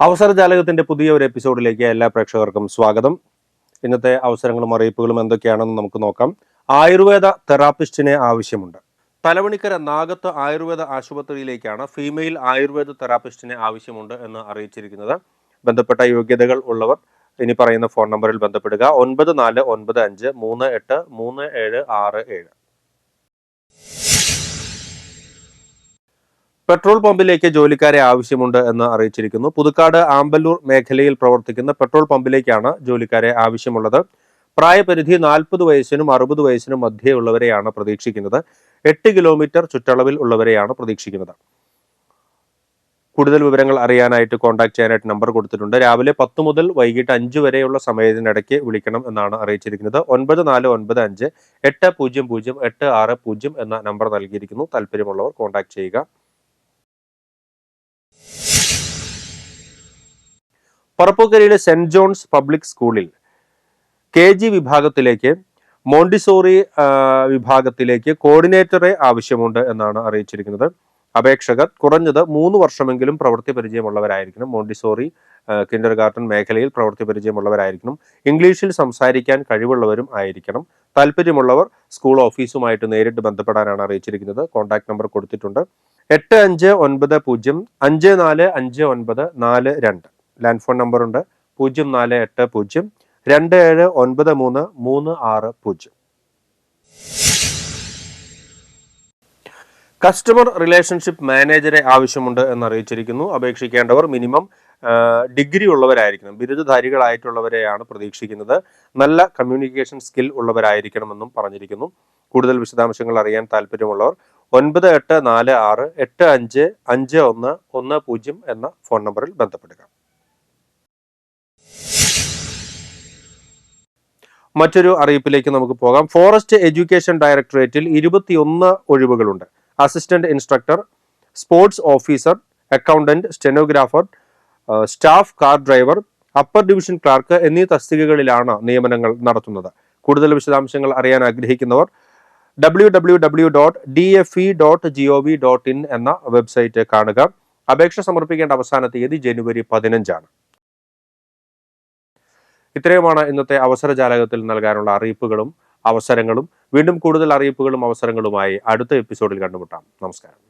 അവസര ജാലകത്തിന്റെ പുതിയ ഒരു എപ്പിസോഡിലേക്ക് എല്ലാ പ്രേക്ഷകർക്കും സ്വാഗതം. ഇന്നത്തെ അവസരങ്ങളും അറിയിപ്പുകളും എന്തൊക്കെയാണെന്ന് നമുക്ക് നോക്കാം. ആയുർവേദ തെറാപ്പിസ്റ്റിനെ ആവശ്യമുണ്ട്. തലവണിക്കര നാഗത്ത് ആയുർവേദ ആശുപത്രിയിലേക്കാണ് ഫീമെയിൽ ആയുർവേദ തെറാപ്പിസ്റ്റിനെ ആവശ്യമുണ്ട് എന്ന് അറിയിച്ചിരിക്കുന്നത്. ബന്ധപ്പെട്ട യോഗ്യതകൾ ഉള്ളവർ ഇനി പറയുന്ന ഫോൺ നമ്പറിൽ ബന്ധപ്പെടുക. ഒൻപത് നാല് ഒൻപത് അഞ്ച് മൂന്ന് എട്ട് മൂന്ന് ഏഴ് ആറ് ഏഴ്. പെട്രോൾ പമ്പിലേക്ക് ജോലിക്കാരെ ആവശ്യമുണ്ട് എന്ന് അറിയിച്ചിരിക്കുന്നു. പുതുക്കാട് ആമ്പല്ലൂർ മേഖലയിൽ പ്രവർത്തിക്കുന്ന പെട്രോൾ പമ്പിലേക്കാണ് ജോലിക്കാരെ ആവശ്യമുള്ളത്. പ്രായപരിധി നാൽപ്പത് വയസ്സിനും അറുപത് വയസ്സിനും മധ്യേ ഉള്ളവരെയാണ് പ്രതീക്ഷിക്കുന്നത്. എട്ട് കിലോമീറ്റർ ചുറ്റളവിൽ ഉള്ളവരെയാണ് പ്രതീക്ഷിക്കുന്നത്. കൂടുതൽ വിവരങ്ങൾ അറിയാനായിട്ട് കോൺടാക്ട് ചെയ്യാനായിട്ട് നമ്പർ കൊടുത്തിട്ടുണ്ട്. രാവിലെ പത്ത് മുതൽ വൈകിട്ട് അഞ്ച് വരെയുള്ള സമയത്തിനിടയ്ക്ക് വിളിക്കണം എന്നാണ് അറിയിച്ചിരിക്കുന്നത്. ഒൻപത് നാല് ഒൻപത് അഞ്ച് എട്ട് പൂജ്യം പൂജ്യം എട്ട് ആറ് പൂജ്യം എന്ന നമ്പർ നൽകിയിരിക്കുന്നു. താല്പര്യമുള്ളവർ കോൺടാക്ട് ചെയ്യുക. പറപ്പൂക്കരയിലെ സെന്റ് ജോൺസ് പബ്ലിക് സ്കൂളിൽ കെ ജി വിഭാഗത്തിലേക്ക് മോണ്ടിസോറി വിഭാഗത്തിലേക്ക് കോർഡിനേറ്ററെ ആവശ്യമുണ്ട് എന്നാണ് അറിയിച്ചിരിക്കുന്നത്. അപേക്ഷകർ കുറഞ്ഞത് മൂന്ന് വർഷമെങ്കിലും പ്രവൃത്തി പരിചയമുള്ളവരായിരിക്കണം. മോണ്ടിസോറി കിൻഡർ ഗാർഡൻ മേഖലയിൽ പ്രവൃത്തി പരിചയമുള്ളവരായിരിക്കണം. ഇംഗ്ലീഷിൽ സംസാരിക്കാൻ കഴിവുള്ളവരും ആയിരിക്കണം. താല്പര്യമുള്ളവർ സ്കൂൾ ഓഫീസുമായിട്ട് നേരിട്ട് ബന്ധപ്പെടാനാണ് അറിയിച്ചിരിക്കുന്നത്. കോൺടാക്ട് നമ്പർ കൊടുത്തിട്ടുണ്ട്. എട്ട് അഞ്ച് ഒൻപത് പൂജ്യം അഞ്ച് നാല് അഞ്ച് ഒൻപത് നാല് രണ്ട്. ലാൻഡ് ഫോൺ നമ്പറുണ്ട് പൂജ്യം നാല് എട്ട് പൂജ്യം. രണ്ട് ഏഴ് ഒൻപത് മൂന്ന് മൂന്ന് ആറ് പൂജ്യം. കസ്റ്റമർ റിലേഷൻഷിപ്പ് മാനേജറെ ആവശ്യമുണ്ട് എന്ന് അറിയിച്ചിരിക്കുന്നു അപേക്ഷിക്കേണ്ടവർ മിനിമം ഡിഗ്രി ഉള്ളവരായിരിക്കണം. ബിരുദധാരികളായിട്ടുള്ളവരെയാണ് പ്രതീക്ഷിക്കുന്നത്. നല്ല കമ്മ്യൂണിക്കേഷൻ സ്കിൽ ഉള്ളവരായിരിക്കണമെന്നും പറഞ്ഞിരിക്കുന്നു. കൂടുതൽ വിശദാംശങ്ങൾ അറിയാൻ താല്പര്യമുള്ളവർ ഒൻപത് എട്ട് നാല് ആറ് എട്ട് അഞ്ച് അഞ്ച് ഒന്ന് ഒന്ന് പൂജ്യം എന്ന ഫോൺ നമ്പറിൽ ബന്ധപ്പെടുക. മറ്റൊരു അറിയിപ്പിലേക്ക് നമുക്ക് പോകാം. ഫോറസ്റ്റ് എഡ്യൂക്കേഷൻ ഡയറക്ടറേറ്റിൽ ഇരുപത്തിയൊന്ന് ഒഴിവുകളുണ്ട്. Assistant instructor sports officer accountant stenographer staff car driver upper division clerk എന്നീ തസ്തികകളിലാണ് നിയമനങ്ങൾ നടത്തുന്നത്. കൂടുതൽ വിശദാംശങ്ങൾ അറിയാൻ ആഗ്രഹിക്കുന്നവർ W W W dot D F E dot G O V dot in എന്ന വെബ്സൈറ്റ് കാണുക. അപേക്ഷ സമർപ്പിക്കേണ്ട അവസാന തീയതി ജനുവരി പതിനഞ്ചാണ്. ഇത്രയുമാണ് ഇന്നത്തെ അവസര ജാലകത്തിൽ നൽകാനുള്ള അറിയിപ്പുകളും അവസരങ്ങളും. വീണ്ടും കൂടുതൽ അറിയിപ്പുകളും അവസരങ്ങളുമായി അടുത്ത എപ്പിസോഡിൽ കണ്ടുമുട്ടാം. നമസ്കാരം.